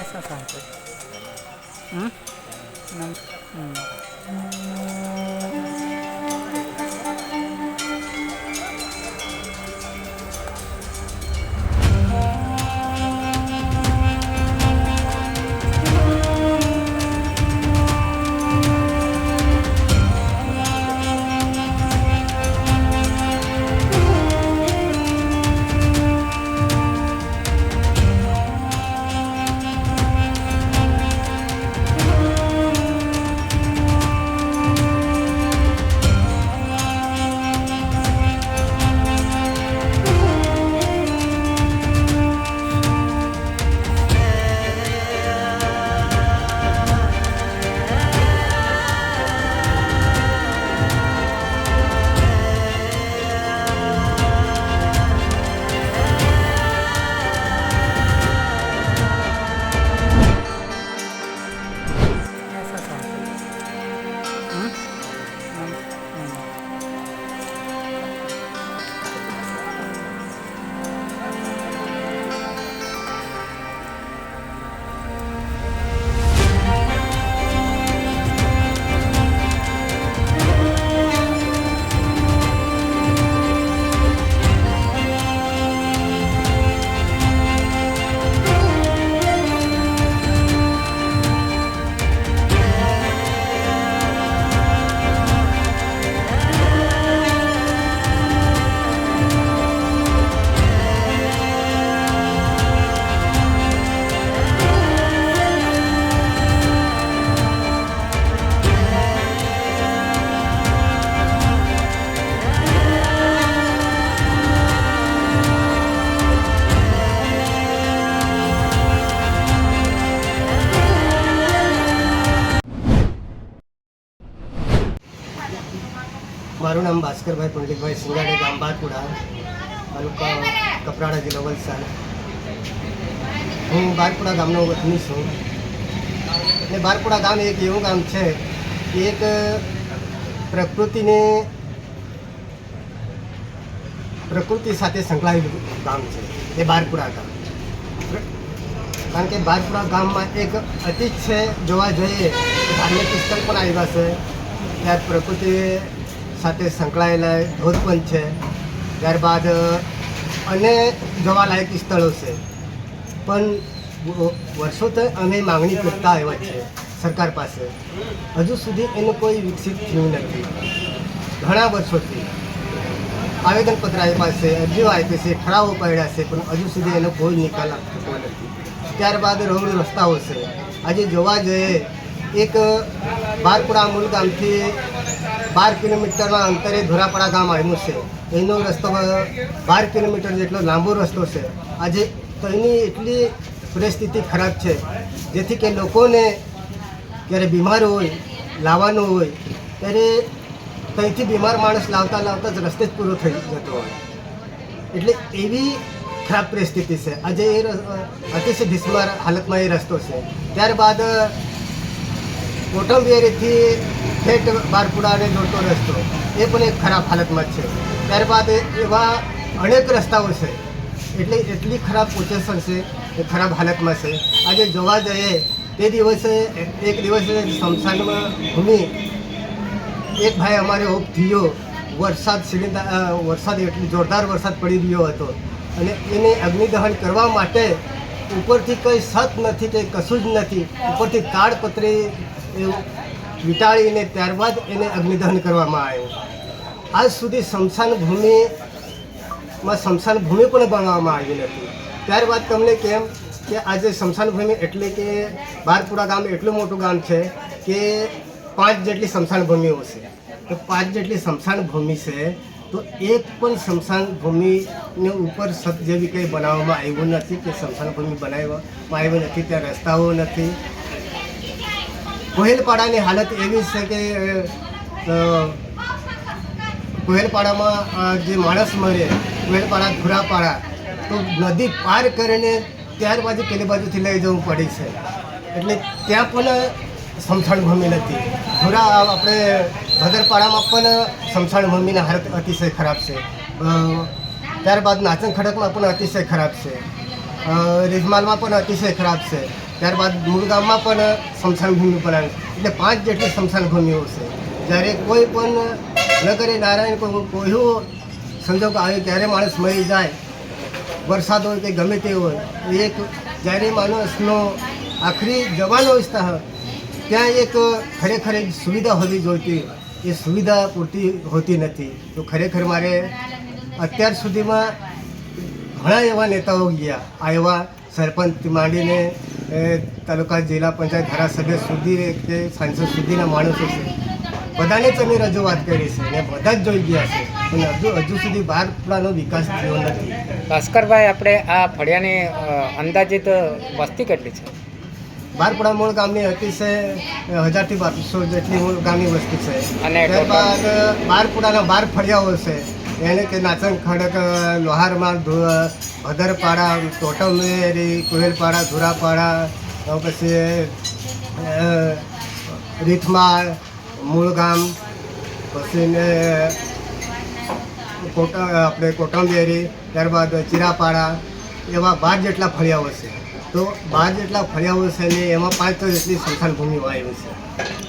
ऐसा था મારું નામ ભાસ્કરભાઈ પંડિતભાઈ સિંગાડે ગામ બારપુરા તાલુકા કપરાડા જિલ્લો વલસાડ. હું બારપુરા ગામનો વતની છું. અને બારપુરા ગામ એક એવું ગામ છે કે એક, પ્રકૃતિને પ્રકૃતિ સાથે સંકળાયેલું ગામ છે. એ બારપુરા ગામ. કારણ કે બારપુરા ગામમાં એક અતીત છે જોવા જઈએ ધાર્મિક સ્થળ પણ આવ્યા છે. ત્યાં પ્રકૃતિ સાથે સંકળાયેલા ધોધ પણ છે. ત્યારબાદ અને જોવાલાયક સ્થળો છે. પણ વર્ષો વર્ષોથી અમે માંગણી કરતા આવ્યા છે સરકાર પાસે. હજુ સુધી એનું કોઈ વિકસિત થયું નથી. ઘણા વર્ષોથી આવેદનપત્ર આપ્યા છે, અરજીઓ આપી છે, ઠરાવો પડ્યા છે, પણ હજુ સુધી એનો કોઈ નિકાલ થતો નથી. ત્યારબાદ રોડ રસ્તાઓ છે. આજે જોવા જઈએ એક બારપુરા મૂળ ગામથી બાર કિલોમીટરના અંતરે ધોરાપડા ગામ આવ્યું છે. એનો રસ્તો બાર કિલોમીટર જેટલો લાંબો રસ્તો છે. આજે તો એની એટલી પરિસ્થિતિ ખરાબ છે, જેથી કે લોકોને જ્યારે બીમાર હોય, લાવવાનું હોય, ત્યારે ત્યાંથી બીમાર માણસ લાવતા લાવતા જ રસ્તે જ પૂરો થઈ જતો હોય. એટલે એવી ખરાબ પરિસ્થિતિ છે. આજે એ અતિશય બિસ્માર હાલતમાં એ રસ્તો છે. ત્યારબાદ કોટમબેરીથી ઠેઠ બારપુડાને જોડતો રસ્તો. એ પણ એક ખરાબ હાલતમાં જ છે. ત્યારબાદ એવા અનેક રસ્તાઓ છે. એટલે એટલી ખરાબ પોઝિશન છે એ ખરાબ હાલતમાં છે. આજે જોવા જઈએ, તે દિવસે એક દિવસે સ્મશાનમાં ભૂમિ એક ભાઈ અમારે ઓફ થયો વરસાદ સિલિન્ડર વરસાદ એટલી જોરદાર વરસાદ પડી રહ્યો હતો. અને એને અગ્નિદહન કરવા માટે ઉપરથી કંઈ સત નથી કે કશું જ નથી. ઉપરથી તાડપત્રી એવું વીંટાળીને ત્યારબાદ એને અગ્નિદહન કરવામાં આવ્યું. આજ સુધી સ્મશાન ભૂમિમાં સ્મશાન ભૂમિ પણ બનાવવામાં આવી નથી. ત્યારબાદ તમને કેમ કે આજે સ્મશાન ભૂમિ એટલે કે બારપુરા ગામ એટલું મોટું ગામ છે કે પાંચ જેટલી સ્મશાન ભૂમિઓ છે. તો પાંચ જેટલી સ્મશાન ભૂમિ છે, તો એક પણ સ્મશાન ભૂમિને ઉપર સત જેવી કંઈ બનાવવામાં આવ્યું નથી કે સ્મશાન ભૂમિ બનાવવામાં આવ્યું નથી, ત્યાં રસ્તાઓ નથી કોહેલપાડાની હાલત એવી છે કે કોહેલપાડામાં જે માણસ મરે કોહેલપાડા ધુરાપાડા તો નદી પાર કરીને ત્યાર બાજુ પેલી બાજુથી લઈ જવું પડે છે. એટલે ત્યાં પણ સમસાણ ભૂમિ નથી. ધુરા આપણે ભદરપાડામાં પણ સમસાણ ભૂમિની હાલત અતિશય ખરાબ છે. ત્યારબાદ નાચન ખડકમાં પણ અતિશય ખરાબ છે. અ, પણ અતિશય ખરાબ છે. ત્યારબાદ મૂળ ગામમાં પણ સ્મશાન ભૂમિ બનાવી એટલે પાંચ જેટલી સ્મશાન ભૂમિઓ છે. જ્યારે કોઈ પણ નગરે નારાયણ કોઈ કોઈ સંજોગ આવે, ત્યારે માણસ મરી જાય, વરસાદ હોય કે ગમે તે હોય એક જ્યારે માણસનો આખરી જવાનો વિસ્તાર ત્યાં એક ખરેખર એક સુવિધા હોવી જોઈતી એ સુવિધા પૂરતી હોતી નથી. તો ખરેખર મારે અત્યાર સુધીમાં ઘણા એવા નેતાઓ ગયા, આ એવા સરપંચ માંડીને એ, તાલુકા જિલ્લા પંચાયત ધારાસભ્ય સુધી કે સાંસદ સુધીના માણસો છે. બધાને જ અમે રજૂઆત કરી છે અને બધા જ જોઈ ગયા છે. પણ હજુ હજુ સુધી બારપુરાનો વિકાસ થયો નથી. ભાસ્કરભાઈ આપણે આ ફળિયાની અંદાજિત વસ્તી કેટલી છે? બારપુરા મૂળ ગામની હતી છે હજારથી બારસો જેટલી મૂળ ગામની વસ્તી છે. અને ત્યારબાદ બારપુરાના બાર ફળિયાઓ છે. એને કે નાચન ખડક લોહારમાં ભદરપાડા ટોટમેરી કુહેલપાડા ધુરાપાડા પછી રીઠમાળ રીથમાળ મૂળ ગામ પછી ને કોટા આપણે કોટંબેરી ત્યારબાદ ચિરાપાડા એવા બાર જેટલા ફળિયાઓ છે. તો બાર જેટલા ફળિયાઓ છે ને એમાં પાંચ જેટલી સંસ્થાન ભૂમિ આવી છે.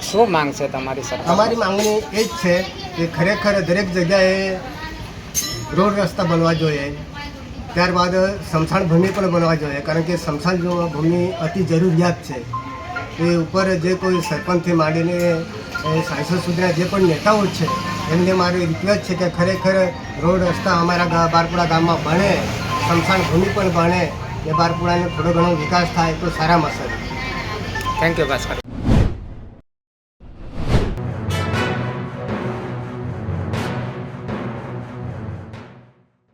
શું માંગ છે તમારી અમારી માંગણી એ જ છે કે ખરેખર દરેક જગ્યાએ રોડ રસ્તા બનવા જોઈએ. ત્યારબાદ સ્મશાન ભૂમિ પણ બનવા જોઈએ. કારણ કે સ્મશાન ભૂમિ અતિ જરૂરિયાત છે. એ ઉપર જે કોઈ સરપંચથી માંડીને સાંસદ સુધીના જે પણ નેતાઓ છે, એમને મારી રિક્વેસ્ટ છે કે ખરેખર રોડ રસ્તા અમારા બારપુરા ગામમાં બને સ્મશાન ભૂમિ પણ બને, એ બારપુરાને થોડો ઘણો વિકાસ થાય તો સારામાં સારું. Thank you Bhaskar